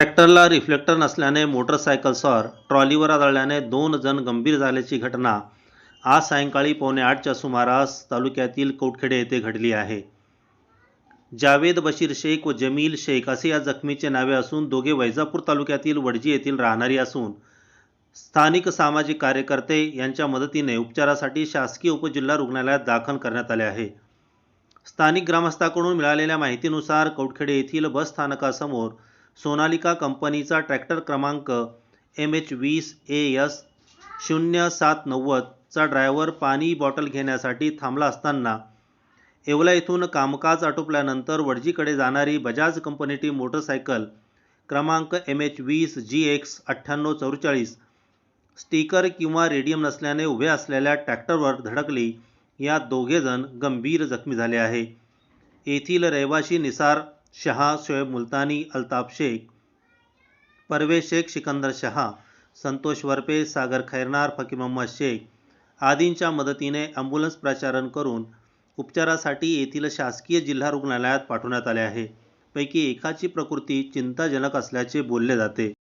ट्रॅक्टरला रिफ्लेक्टर नसल्याने मोटरसायकलसवार ट्रॉलीवर आदळल्याने दोन जण गंभीर झाल्याची घटना. आज सायंकाळी पावणे आठच्या सुमारास तालुक्यातील कौटखेडे येथे घडली आहे. जावेद बशीर शेख व जमील शेख असे या जखमीचे नावे असून दोघे वैजापूर तालुक्यातील वडजी येथील राहणारी असून स्थानिक सामाजिक कार्यकर्ते यांच्या मदतीने उपचारासाठी शासकीय उपजिल्हा रुग्णालयात दाखल करण्यात आले आहे. स्थानिक ग्रामस्थाकडून मिळालेल्या माहितीनुसार कौटखेडे येथील बस स्थानकासमोर सोनालिका कंपनीचा ट्रॅक्टर क्रमांक एम एच वीस ए यस शून्य सात नव्वदचा ड्रायव्हर पाणी बॉटल घेण्यासाठी थांबला असताना येवला येथून कामकाज आटोपल्यानंतर वडजीकडे जाणारी बजाज कंपनीची मोटरसायकल क्रमांक एम एच वीस जी एक्स अठ्ठ्याण्णव चौवेचाळीस स्टिकर किंवा रेडियम नसल्याने उभे असलेल्या ट्रॅक्टरवर धडकली. या दोघेजण गंभीर जखमी झाले आहे. येथील रहिवासी निसार शहा शोएब मुलतानी अल्ताफ शेख परवेज शेख सिकंदर शहा संतोष वरपे सागर खैरनार फकीर मोहम्मद शेख आदींच्या मदतीने ॲम्ब्युलन्स प्राचारण करून उपचारासाठी येथील शासकीय जिल्हा रुग्णालयात पाठवण्यात आले आहे. पैकी एकाची प्रकृती चिंताजनक असल्याचे बोलले जाते.